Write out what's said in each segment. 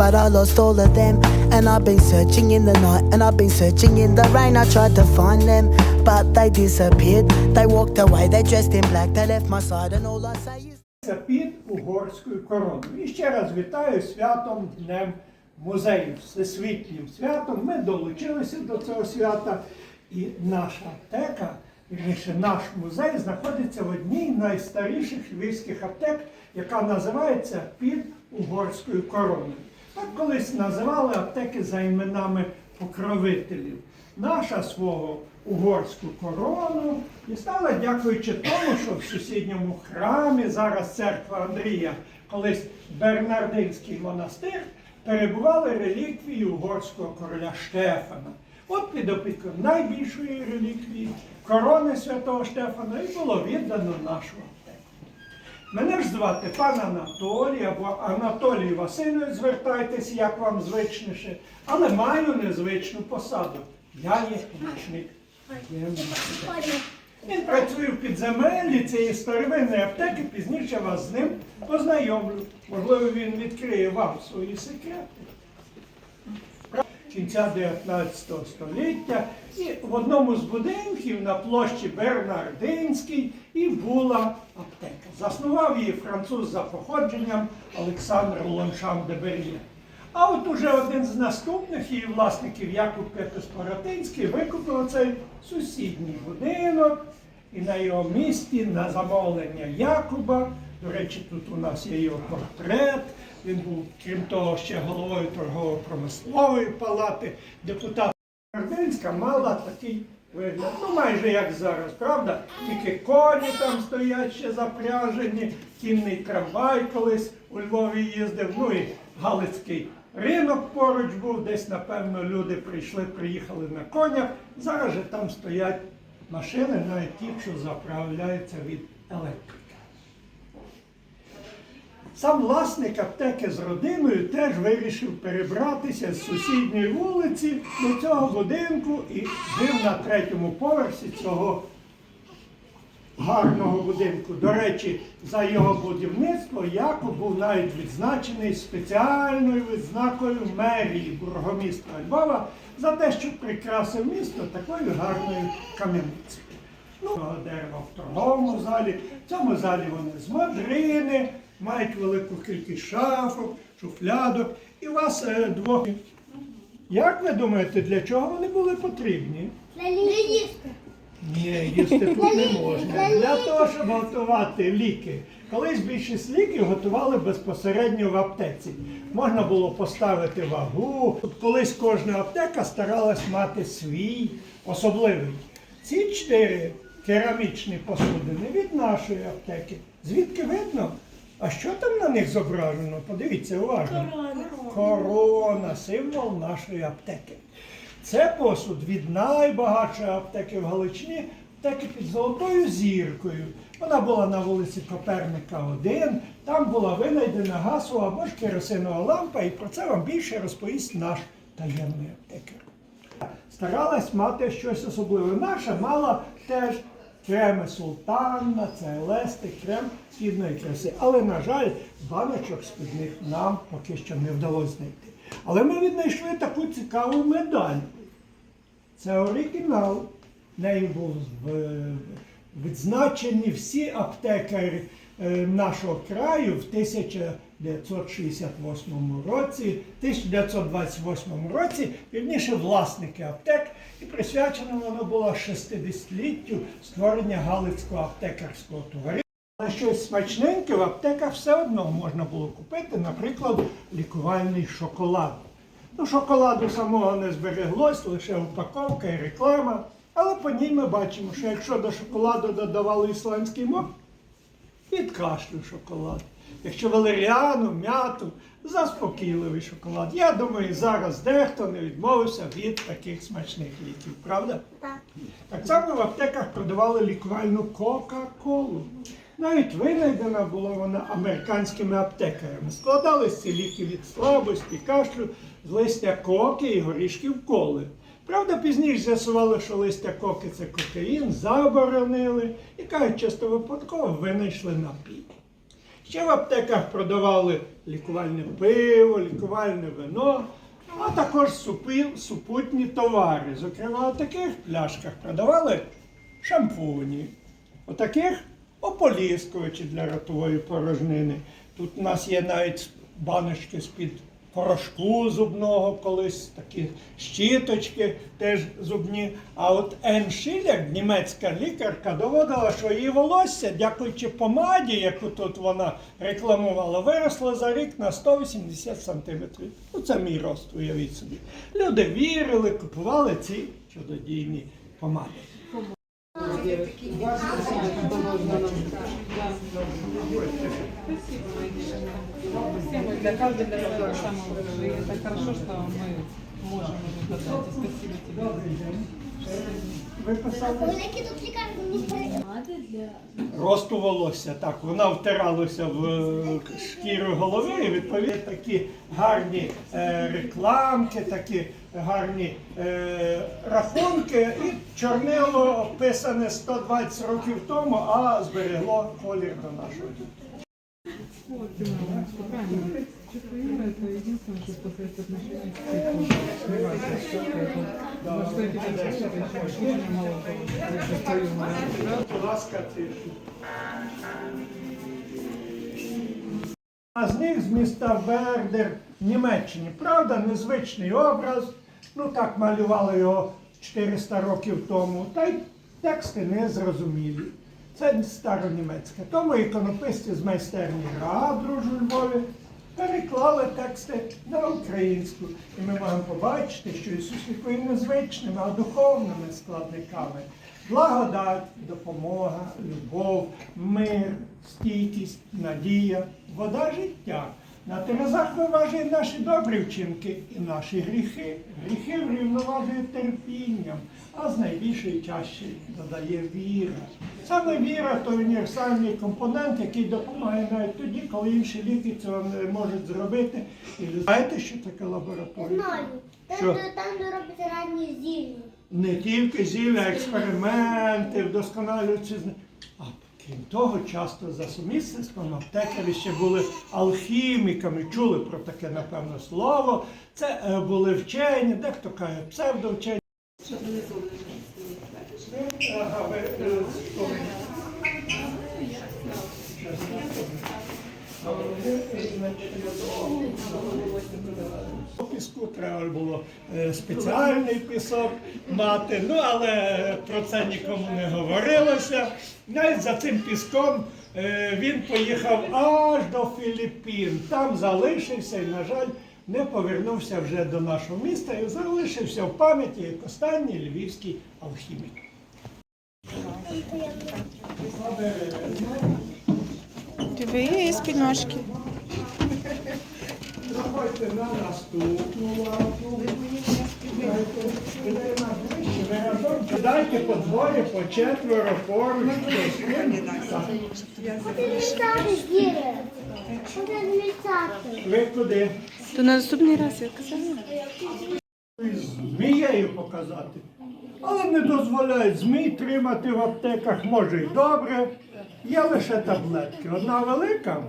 but I lost all of them. And I've been searching in the night, and I've been searching in the rain. I tried to find them, but they disappeared. They walked away, they dressed in black, they left my side, and all I say is. Під угорською короною. І ще раз вітаю святом Днем музею, всесвітнім святом. Ми долучилися до цього свята, і наша аптека, вірніше, наш музей знаходиться в одній з найстаріших львівських аптек, яка називається під угорською короною. Так колись називали аптеки за іменами покровителів. Наша свого угорську корону дістала, дякуючи тому, що в сусідньому храмі, зараз церква Андрія, колись Бернардинський монастир, перебували реліквії угорського короля Штефана. От під опікою найбільшої реліквії корони святого Штефана і було віддано аптеку. Мене ж звати пан Анатолій або Анатолій Васильович, звертайтеся, як вам звичніше, але маю незвичну посаду. Я є помічник. Він працює в підземеллі цієї старовинної аптеки, пізніше вас з ним познайомлю. Можливо, він відкриє вам свої секрети. Кінця 19 століття і в одному з будинків на площі Бернардинській і була аптека. Заснував її француз за походженням Олександр Лоншан де Бер'є. А от уже один з наступних її власників, Якуб Петус Поратинський, викупив цей сусідній будинок і на його місці на замовлення Якуба. До речі, тут у нас є його портрет. Він був, крім того, ще головою торгово-промислової палати. Депутат Бердинська мала такий вигляд, ну майже як зараз, правда? Тільки коні там стоять ще запряжені, кінний трамвай колись у Львові їздив, ну і Галицький ринок поруч був, десь, напевно, люди прийшли, приїхали на конях. Зараз же там стоять машини, навіть ті, що заправляються від електрики. Сам власник аптеки з родиною теж вирішив перебратися з сусідньої вулиці до цього будинку і жив на третьому поверсі цього гарного будинку. До речі, за його будівництво Якоб був навіть відзначений спеціальною відзнакою мерії бургомістра Львова за те, що прикрасив місто такою гарною кам'яницею. Ну, дерева в торговому залі. В цьому залі вони з модрини, мають велику кількість шафок, шуфлядок. І у вас е, двох. Як ви думаєте, для чого вони були потрібні? Ні, їсти тут не можна. Для того, щоб готувати ліки. Колись більшість ліків готували безпосередньо в аптеці. Можна було поставити вагу. От колись кожна аптека старалась мати свій особливий. Ці чотири керамічні посудини від нашої аптеки. Звідки видно? А що там на них зображено? Подивіться уважно. Корона, символ нашої аптеки. Це посуд від найбагатшої аптеки в Галичині, аптеки під Золотою зіркою. Вона була на вулиці Коперника 1, там була винайдена газова або ж керосинова лампа, і про це вам більше розповість наш таємний аптекар. Старалась мати щось особливе. Наша мала теж креми султанна, це елестик, крем східної краси. Але, на жаль, баночок з-під них нам поки що не вдалося знайти. Але ми віднайшли таку цікаву медаль. Це оригінал. Нею був відзначені всі аптекарі е, нашого краю в 1968 році, 1928 році, вірніше власники аптек, і присвячено воно було 60-літтю створення Галицького аптекарського товариства. Але щось смачненьке в аптеках все одно можна було купити, наприклад, лікувальний шоколад. Ну, шоколаду самого не збереглось, лише упаковка і реклама. Але по ній ми бачимо, що якщо до шоколаду додавали ісландський мох, від кашлю шоколад. Якщо валеріану, м'яту, заспокійливий шоколад. Я думаю, зараз дехто не відмовився від таких смачних ліків, правда? Так. Так само в аптеках продавали лікувальну Кока-Колу. Навіть винайдена була вона американськими аптекарями. Складались ці ліки від слабості, кашлю з листя коки і горішків коли. Правда, пізніше з'ясували, що листя коки це кокаїн, заборонили і кажуть, часто випадково винайшли напій. Ще в аптеках продавали лікувальне пиво, лікувальне вино, а також супи- супутні товари. Зокрема, в таких пляшках продавали шампуні, у таких ополіскувачі для ротової порожнини. Тут у нас є навіть баночки з-під порошку зубного, колись такі щіточки теж зубні. А от Ен Шілер, німецька лікарка, доводила, що її волосся, дякуючи помаді, яку тут вона рекламувала, виросло за рік на 180 сантиметрів. Ну, це мій рост, уявіть собі. Люди вірили, купували ці чудодійні помади. Спасибо для каждого для того самого. И это хорошо, что мы можем это дать. И Спасибо тебе. Добрий день. Ви писали Які тут лікарні росту волосся. Так, вона втиралася в е, шкіру голови і відповідно такі гарні е, рекламки, такі гарні е, рахунки. І чорнило описане 120 років тому, а зберегло колір до нашого. Вот, А з них з міста Вердер в Німеччині. Правда, незвичний образ. Ну так малювали його 400 років тому. Та й тексти незрозумілі. Це старонімецьке. Тому іконописці з майстерні Радружу у Львові переклали тексти на українську. І ми можемо побачити, що Ісус лікує не звичними, а духовними складниками. Благодать, допомога, любов, мир, стійкість, надія, вода життя. На терезах виважує наші добрі вчинки і наші гріхи. Гріхи врівноважує терпінням, а з найбільшої чаші додає віра. Саме віра то універсальний компонент, який допомагає навіть тоді, коли інші ліки цього не можуть зробити. І ви знаєте, що таке лабораторія? Знаю. Там, Що? де- там, де робиться ранні зілля. не тільки зілля, експерименти, вдосконалюючи. Крім того, часто за сумісництвом аптекарі ще були алхіміками, чули про таке, напевно, слово. Це е, були вчені, дехто каже псевдовчені. Ага, ви, е, коли? Піску треба було е, спеціальний пісок мати, ну але про це нікому не говорилося. Навіть за цим піском е, він поїхав аж до Філіппін. Там залишився і, на жаль, не повернувся вже до нашого міста і залишився в пам'яті як останній львівський алхімік. Тебя есть пельмешки? Заходьте на наступну лавку. Кидайте по двоє, по четверо, поруч. Ви куди? То на наступний раз я казала. Змією показати. Але не дозволяють змій тримати в аптеках, може й добре. Є лише таблетки. Одна велика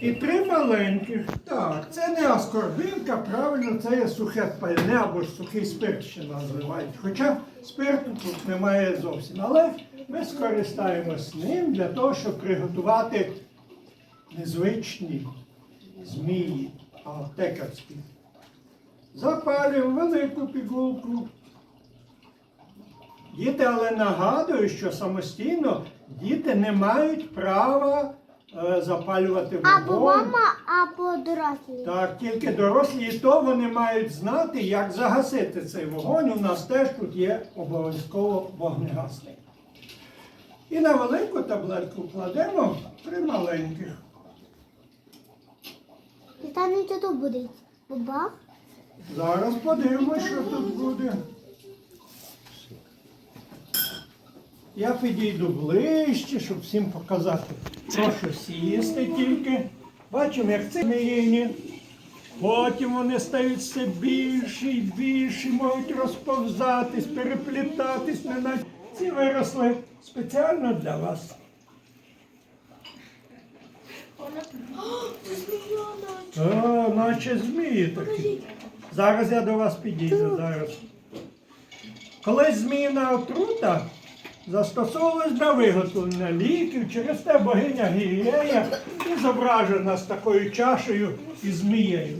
і три маленьких. Так, це не аскорбінка, правильно, це є сухе пальне або ж сухий спирт ще називають. Хоча спирту тут немає зовсім. Але ми скористаємось ним для того, щоб приготувати незвичні змії аптекарські. Запалюємо велику пігулку. Діти, але нагадую, що самостійно діти не мають права запалювати Або вогонь. мама, або дорослі. Так, тільки дорослі і то вони мають знати, як загасити цей вогонь. У нас теж тут є обов'язково вогнегасник. І на велику таблетку кладемо три маленьких. І там нічого тут буде. Бабах. Зараз подивимося, що тут буде. Я підійду ближче, щоб всім показати. Прошу сісти тільки. Бачимо, як це міїні. Потім вони стають все більші і більші, можуть розповзатись, переплітатись. Не навіть. Ці виросли спеціально для вас. О, наче змії такі. Зараз я до вас підійду. Зараз. Колись зміїна отрута застосовувалась для виготовлення ліків, через те богиня Гієя і зображена з такою чашею і змією.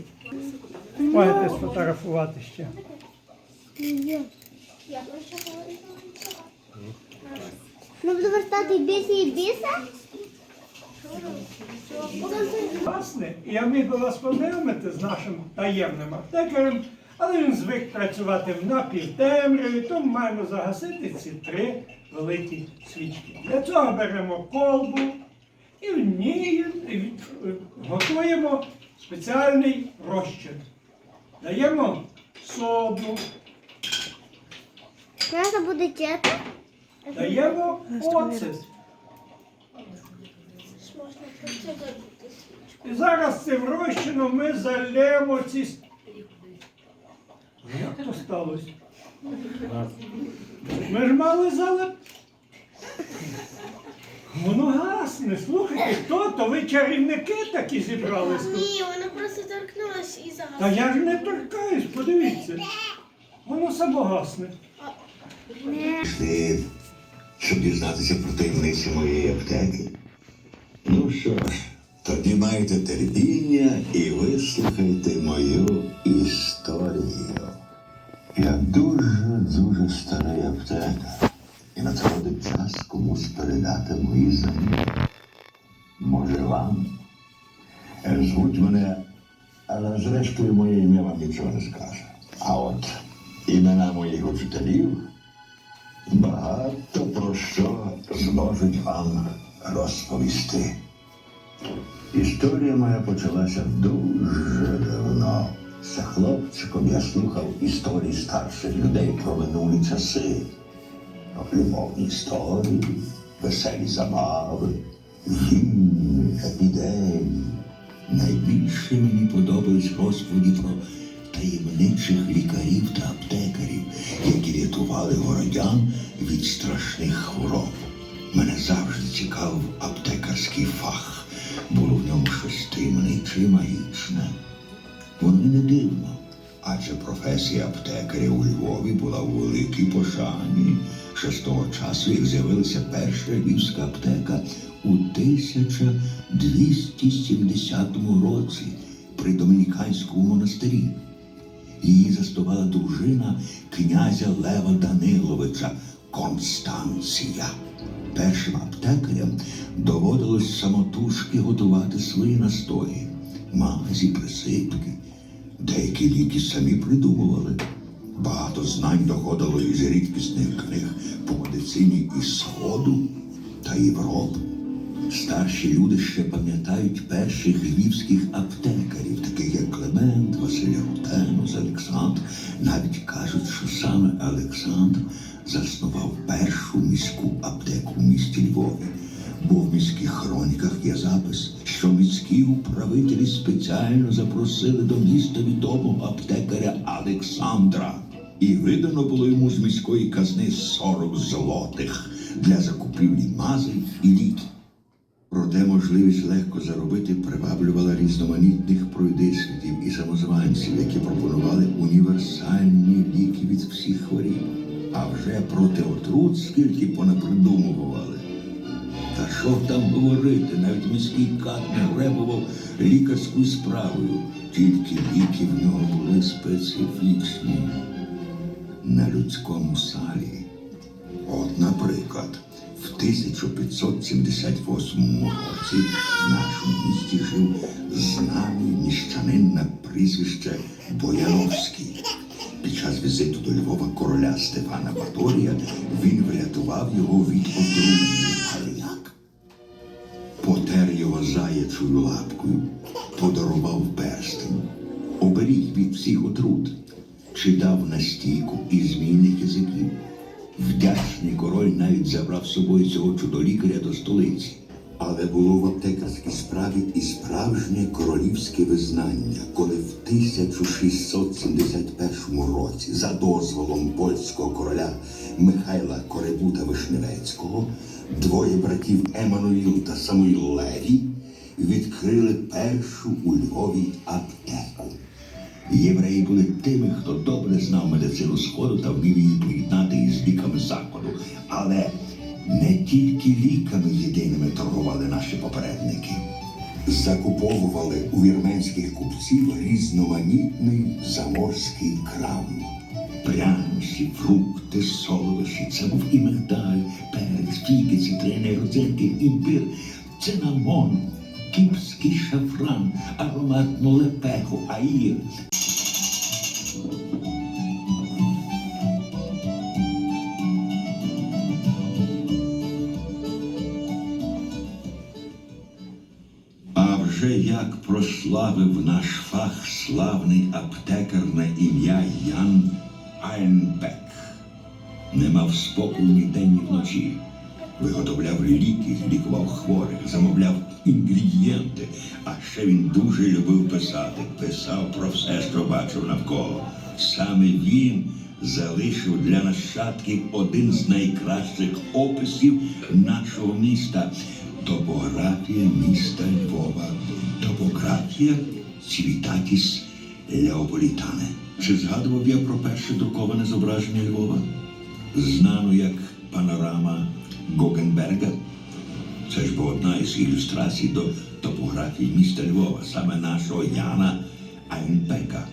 Можете сфотографувати ще. Ми будемо вертати бісі і біса? Власне, я міг би вас познайомити з нашим таємним аптекарем, але він звик працювати в напівтемряві, тому маємо загасити ці три великі свічки. Для цього беремо колбу і в ній готуємо спеціальний розчин. Даємо соду, Треба буде чити? даємо оцет. І зараз цим розчином ми залємо ці. Як то сталося? Ми ж мали залеп. Воно гасне. Слухайте, хто то? Ви чарівники такі зібрались тут? Ні, воно просто торкнулось і Та загасло. я ж не торкаюсь, подивіться. Воно само гасне. Ти, щоб дізнатися про таємниці моєї аптеки. Ну що ж, тоді майте терпіння і вислухайте мою історію. Я дуже-дуже старий аптека. І надходить час комусь передати мої знання. Може вам? Звуть мене, але зрештою моє ім'я вам нічого не скаже. А от імена моїх учителів багато про що зможуть вам розповісти. Історія моя почалася дуже давно. Хлопчиком я слухав історії старших людей про минулі часи. Любовні історії, веселі забави, війни, епідемії. Найбільше мені подобались розповіді про таємничих лікарів та аптекарів, які рятували городян від страшних хвороб. Мене завжди цікавив аптекарський фах. Було в ньому щось таємниче і магічне. Воно не дивно, адже професія аптекаря у Львові була у великій пошані. Ще з того часу, як з'явилася перша львівська аптека у 1270 році при Домініканському монастирі. Її заснувала дружина князя Лева Даниловича Констанція. Першим аптекарям доводилось самотужки готувати свої настої, мазі, присипки. Деякі ліки самі придумували. Багато знань доходило із рідкісних книг по медицині і Сходу та Європи. Старші люди ще пам'ятають перших львівських аптекарів, таких як Клемент, Василь Рутенус, Олександр. Навіть кажуть, що саме Олександр заснував першу міську аптеку в місті Львові. Бо в міських хроніках є запис, що міські управителі спеціально запросили до міста відомого аптекаря Олександра. І видано було йому з міської казни 40 злотих для закупівлі мазей і ліків. Проте можливість легко заробити приваблювала різноманітних пройдисвітів і самозванців, які пропонували універсальні ліки від всіх хворіб. А вже проти отрут скільки понапридумували. Та що там говорити, навіть міський кат не гребував лікарською справою, тільки ліки в нього були специфічні на людському салі. От, наприклад, в 1578 році в нашому місті жив знаний міщанин на прізвище Бояновський. Під час візиту до Львова короля Стефана Баторія він врятував його від отруєння. Потер його заячою лапкою, подарував перстень, оберіг від всіх отрут, чи дав настійку із змійних язиків. Вдячний король навіть забрав з собою цього чудолікаря до столиці. Але було в аптекарській справі і справжнє королівське визнання, коли в 1671 році за дозволом польського короля Михайла Коребута Вишневецького двоє братів Еммануїл та Самуїл Леві відкрили першу у Львові аптеку. Євреї були тими, хто добре знав медицину Сходу та вмів її поєднати із ліками Заходу. Але не тільки ліками єдиними торгували наші попередники. Закуповували у вірменських купців різноманітний заморський крам. Пряності, фрукти, солодощі, це був і мигдаль, перець, фіки, цитрини, родзинки, імбир, цинамон, кіпський шафран, ароматну лепеху, аїр. Вже як прославив наш фах славний аптекар на ім'я Ян Айнбек. Не мав спокою ні день, ні вночі. Виготовляв ліки, лікував хворих, замовляв інгредієнти. А ще він дуже любив писати. Писав про все, що бачив навколо. Саме він залишив для нащадків один з найкращих описів нашого міста. Топографія міста Львова. Топографія Цвітатіс Леополітане. Чи згадував я про перше друковане зображення Львова? Знану як панорама Гогенберга. Це ж бо одна із ілюстрацій до топографії міста Львова, саме нашого Яна Айнбека.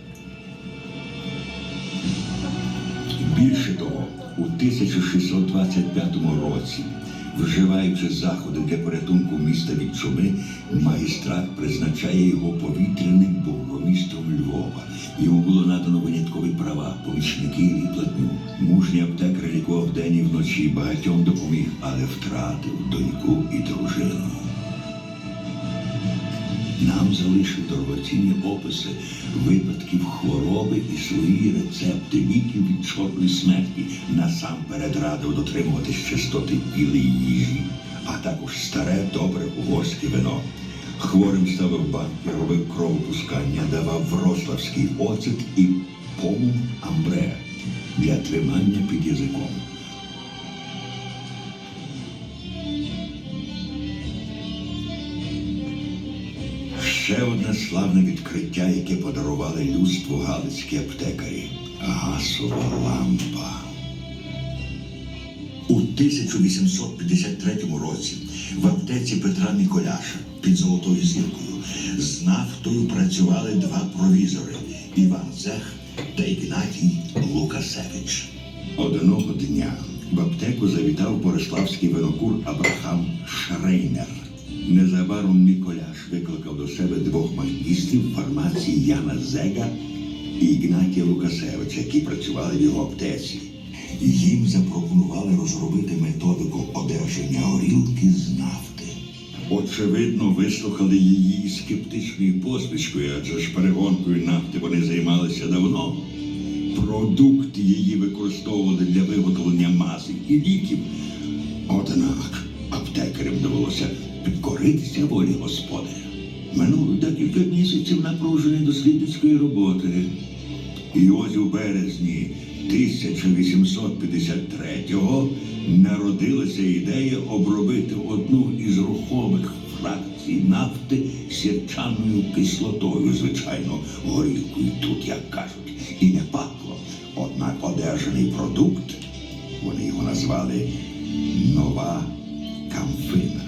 Більше того, у 1625 році, вживаючи заходи для порятунку міста від чуми, магістрат призначає його повітряним бургомістром Львова. Йому було надано виняткові права, помічники і платню. Мужній аптекар лікував день і вночі, багатьом допоміг, але втратив доньку і дружину. Нам залишив дорогоцінні описи випадків хвороби і свої рецепти ліків від чорної смерті. Насамперед радив дотримуватись чистоти тіла і їжі, а також старе добре угорське вино. Хворим ставив банки, робив кровопускання, давав врославський оцет і помум амбре для тримання під язиком. Ще одне славне відкриття, яке подарували людству галицькі аптекарі гасова лампа. У 1853 році в аптеці Петра Миколяша під Золотою зіркою з нафтою працювали два провізори Іван Зех та Ігнатій Лукасевич. Одного дня в аптеку завітав бориславський винокур Абрахам Шрейнер. Незабаром Миколяш викликав до себе двох магістрів фармації Яна Зега і Ігнатія Лукасевича, які працювали в його аптеці. Їм запропонували розробити методику одержання горілки з нафти. Очевидно, вислухали її скептичною посмішкою, адже ж перегонкою нафти вони займалися давно. Продукти її використовували для виготовлення масів і ліків. Однак аптекарям довелося підкоритися волі господаря. Минуло декілька місяців напруженої дослідницької роботи. І ось у березні 1853-го народилася ідея обробити одну із рухомих фракцій нафти сірчаною кислотою, звичайно, горілкою тут, як кажуть, і не пакло. Однак одержаний продукт, вони його назвали нова камфина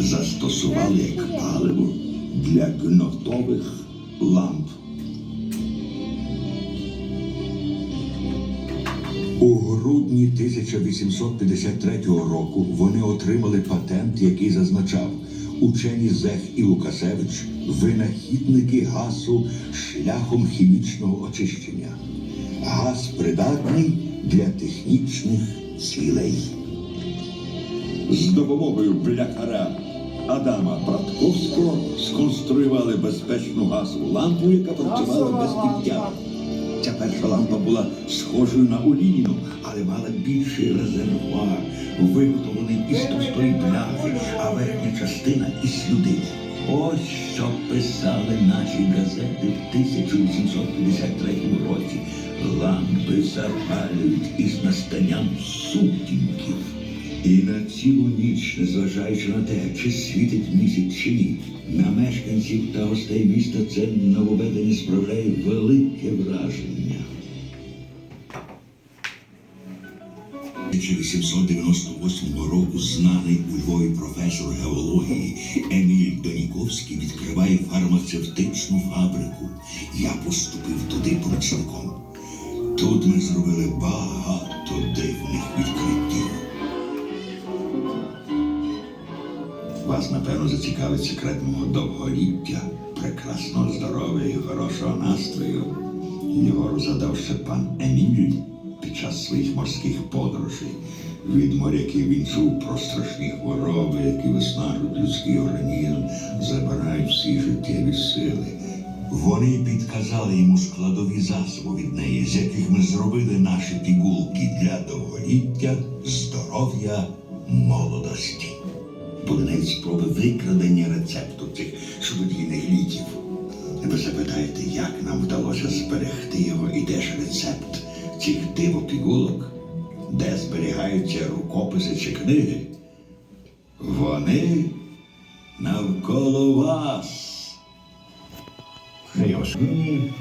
застосували як паливо для гнотових ламп. У грудні 1853 року вони отримали патент, який зазначав учені Зех і Лукасевич винахідники газу шляхом хімічного очищення. Газ придатний для технічних цілей з допомогою бляхара Адама Братковського сконструювали безпечну газову лампу, яка працювала без підтягу. Ця перша лампа була схожою на олійну, але мала більший резервуар, виготовлений із товстої бляхи, а верхня частина із слюди. Ось що писали наші газети в 1853 році. Лампи запалюють із настанням сутінків. І на цілу ніч, незважаючи на те, чи світить місяць чи ні, на мешканців та гостей міста це нововведення справляє велике враження. 1898 року знаний у Львові професор геології Еміль Доніковський відкриває фармацевтичну фабрику. Я поступив туди помічником. Тут ми зробили багато Вас, напевно, зацікавить секрет мого довголіття, прекрасного здоров'я і хорошого настрою. Його розгадав ще пан Еміль під час своїх морських подорожей. Від моряків він чув про страшні хвороби, які виснажують людський організм, забирають всі життєві сили. Вони підказали йому складові засоби від неї, з яких ми зробили наші пігулки для довголіття, здоров'я, молодості. Були навіть спроби викрадення рецепту цих чудодійних ліків. Ви запитаєте, як нам вдалося зберегти його і де ж рецепт цих дивопігулок, де зберігаються рукописи чи книги? Вони навколо вас. Ні,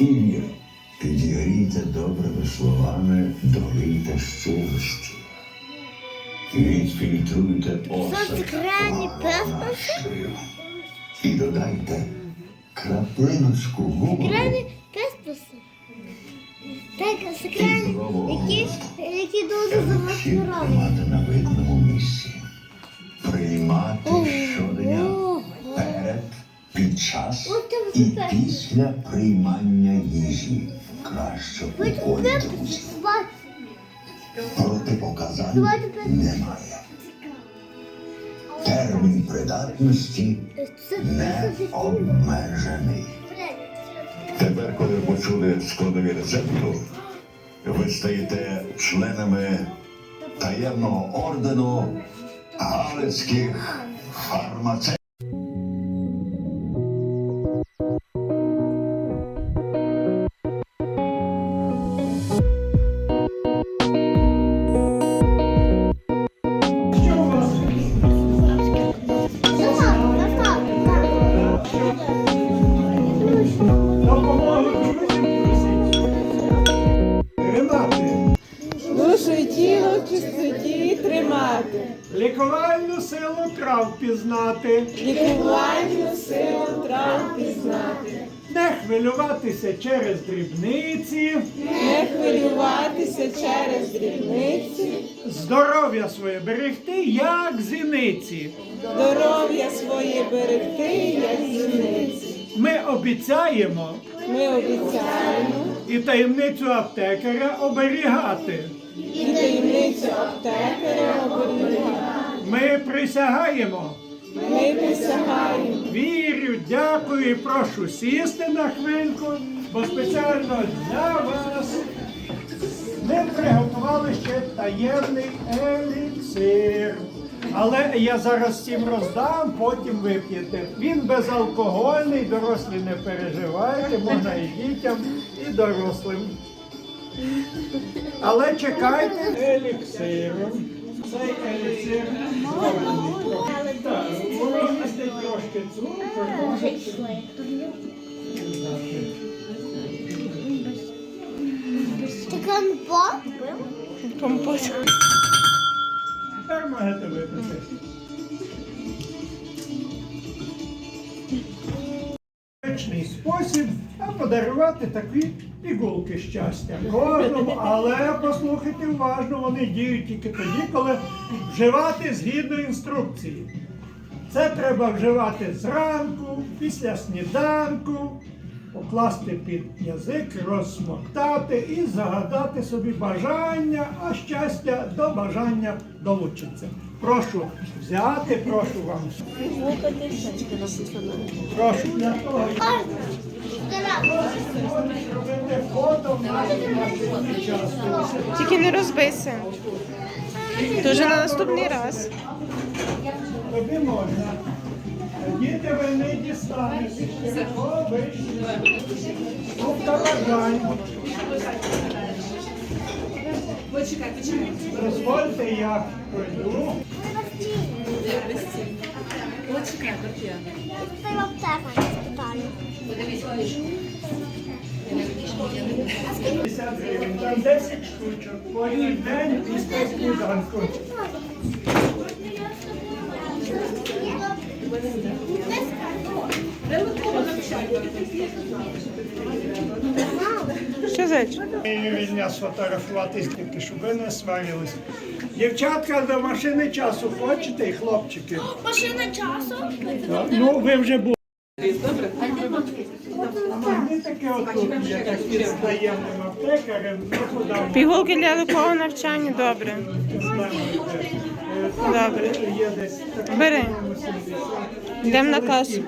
і ні. Підігрійте добрими словами, долійте щирості. Кавового настрою. І додайте краплиночку гумору. Секретні песпуси. Так, секретні, які, які дуже за вас Всі роблять. тримати на видному місці. Приймати щодня перед, під час і після приймання їжі. Краще у колі. Давайте перше. немає. Термін придатності не обмежений. Тепер, коли ви почули складові рецепту, ви стаєте членами таємного ордену галицьких фармацевтів. Хвилюватися через дрібниці. Здоров'я своє берегти, як зіниці. Здоров'я своє берегти, як зіниці. Ми обіцяємо Ми обіцяємо і таємницю аптекаря оберігати. і таємницю аптекаря оберігати. Ми присягаємо. Ми присягаємо. Вірю, дякую і прошу сісти на хвильку, бо спеціально для вас ми приготували ще таємний еліксир. Але я зараз всім роздам, потім вип'єте. Він безалкогольний, дорослі не переживайте, можна і дітям, і дорослим. Але чекайте еліксиром. Цей еліксир. Так, воно трошки цукру, Компот. Тепер випити. Спосіб подарувати такі пігулки щастя кожному, але послухайте уважно, вони діють тільки тоді, коли вживати згідно інструкції. Це треба вживати зранку, після сніданку, покласти під язик, розсмоктати і загадати собі бажання, а щастя до бажання долучиться. Прошу взяти, прошу вам. Прошу для того, робити фото в нашій часу. Тільки не розбийся. Дуже на наступний раз. Тобі можна. Діти ви не дістанете. О, вийшли. Тобто. Дозвольте, я пройду. 50. Там 10 штучок. По день після сніданку. Що зайчик? Вільня сфотографуватись тільки, щоб ви не сварились. Дівчатка до машини часу хочете і хлопчики. Машина часу. Так, Ну, ви вже були. Ми таке отут є, так підстаємним аптекарем, ну Пігулки для лукового навчання, добре. Добре. Є десь Бери. 70. Йдемо на касу.